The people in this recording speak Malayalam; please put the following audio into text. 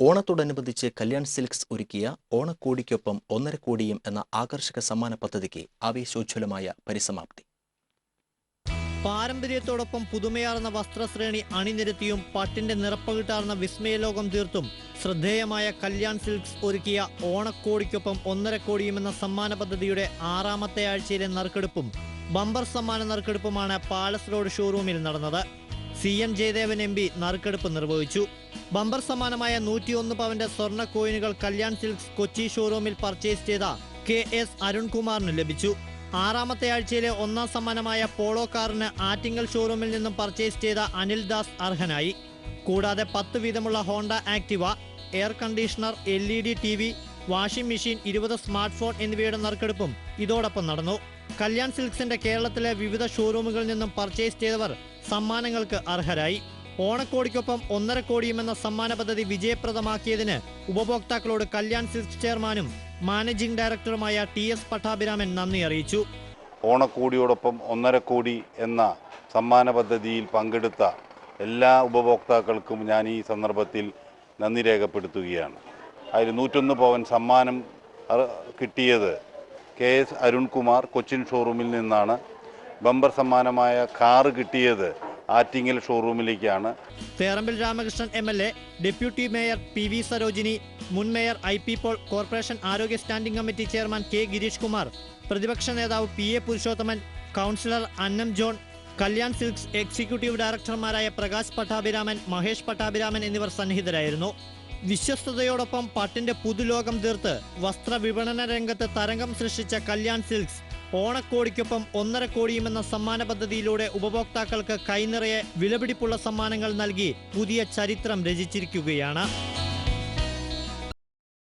ഓണത്തോടനുബന്ധിച്ച് കല്യാൺ സിൽക്സ് ഒരുക്കിയ ഓണക്കോടിക്കൊപ്പം ഒന്നര കോടിയും എന്ന ആകർഷക സമ്മാന പദ്ധതിക്ക് ആവേശോജ്വലമായ പരിസമാപ്തി. പാരമ്പര്യത്തോടൊപ്പം പുതുമയാർന്ന വസ്ത്രശ്രേണി അണിനിരത്തിയും പട്ടിന്റെ നിറപ്പകിട്ടാർന്ന വിസ്മയലോകം തീർത്തും ശ്രദ്ധേയമായ കല്യാൺ സിൽക്സ് ഒരുക്കിയ ഓണക്കോടിക്കൊപ്പം ഒന്നര കോടിയും എന്ന സമ്മാന പദ്ധതിയുടെ ആറാമത്തെ ആഴ്ചയിലെ നറുക്കെടുപ്പും ബമ്പർ സമ്മാന നറുക്കെടുപ്പുമാണ് പാലസ് റോഡ് ഷോറൂമിൽ നടന്നത്. C M Jayadevan M P നറുക്കെടുപ്പ് നിർവഹിച്ചു. ബമ്പർ സമാനമായ നൂറ്റിയൊന്ന് പവന്റെ സ്വർണ കോയിനുകൾ കല്യാൺ സിൽക്സ് കൊച്ചി ഷോറൂമിൽ പർച്ചേസ് ചെയ്ത കെ എസ് അരുൺകുമാറിന് ലഭിച്ചു. ആറാമത്തെ ആഴ്ചയിലെ ഒന്നാം സമ്മാനമായ പോളോ കാറിന് ആറ്റിങ്ങൽ ഷോറൂമിൽ നിന്നും പർച്ചേസ് ചെയ്ത അനിൽ ദാസ് അർഹനായി. കൂടാതെ പത്ത് വീതമുള്ള Honda Activa air conditioner L E D T V washing machine ഇരുപത് സ്മാർട്ട് ഫോൺ എന്നിവയുടെ നറുക്കെടുപ്പും ഇതോടൊപ്പം നടന്നു. കല്യാൺ സിൽക്സിന്റെ കേരളത്തിലെ വിവിധ ഷോറൂമുകളിൽ നിന്നും പർച്ചേസ് ചെയ്തവർ സമ്മാനങ്ങൾക്ക് അർഹരായി. ഓണക്കോടിക്കൊപ്പം ഒന്നര കോടിയും എന്ന സമ്മാന പദ്ധതി വിജയപ്രദമാക്കിയതിന് ഉപഭോക്താക്കളോട് കല്യാൺ സിൽക്സ് ചെയർമാനും മാനേജിംഗ് ഡയറക്ടറുമായ ടി എസ് പട്ടാഭിരാമൻ നന്ദി അറിയിച്ചു. ഓണക്കോടിയോടൊപ്പം ഒന്നര കോടി എന്ന സമ്മാന പദ്ധതിയിൽ പങ്കെടുത്ത എല്ലാ ഉപഭോക്താക്കൾക്കും ഞാൻ ഈ സന്ദർഭത്തിൽ നന്ദി രേഖപ്പെടുത്തുകയാണ്. അതിൽ നൂറ്റൊന്ന് പവൻ സമ്മാനം കിട്ടിയത് കെ എസ് അരുൺകുമാർ കൊച്ചിൻ ഷോറൂമിൽ നിന്നാണ്. ബമ്പർ സമ്മാനമായ കാറ് കിട്ടിയത് Attingal ഷോറൂമിലേക്കാണ്. Perambil Ramakrishnan M L A deputy mayor P V Sarojini മുൻ mayor I P Paul corporation ആരോഗ്യ standing committee chairman K Girish Kumar പ്രതിപക്ഷ നേതാവ് P A Purushothaman councillor Annam John Kalyan silks executive ഡയറക്ടർമാരായ Prakash Pattabhiraman Mahesh Pattabhiraman എന്നിവർ സന്നിഹിതരായിരുന്നു. വിശ്വസ്തയോടൊപ്പം പട്ടിന്റെ പുതുലോകം തീർത്ത് വസ്ത്ര വിപണന രംഗത്ത് തരംഗം സൃഷ്ടിച്ച കല്യാൺ സിൽക്സ് ഓണക്കോടിക്കൊപ്പം ഒന്നര കോടിയും എന്ന സമ്മാന പദ്ധതിയിലൂടെ ഉപഭോക്താക്കൾക്ക് കൈനിറയെ വിലപിടിപ്പുള്ള സമ്മാനങ്ങൾ നൽകി പുതിയ ചരിത്രം രചിച്ചിരിക്കുകയാണ്.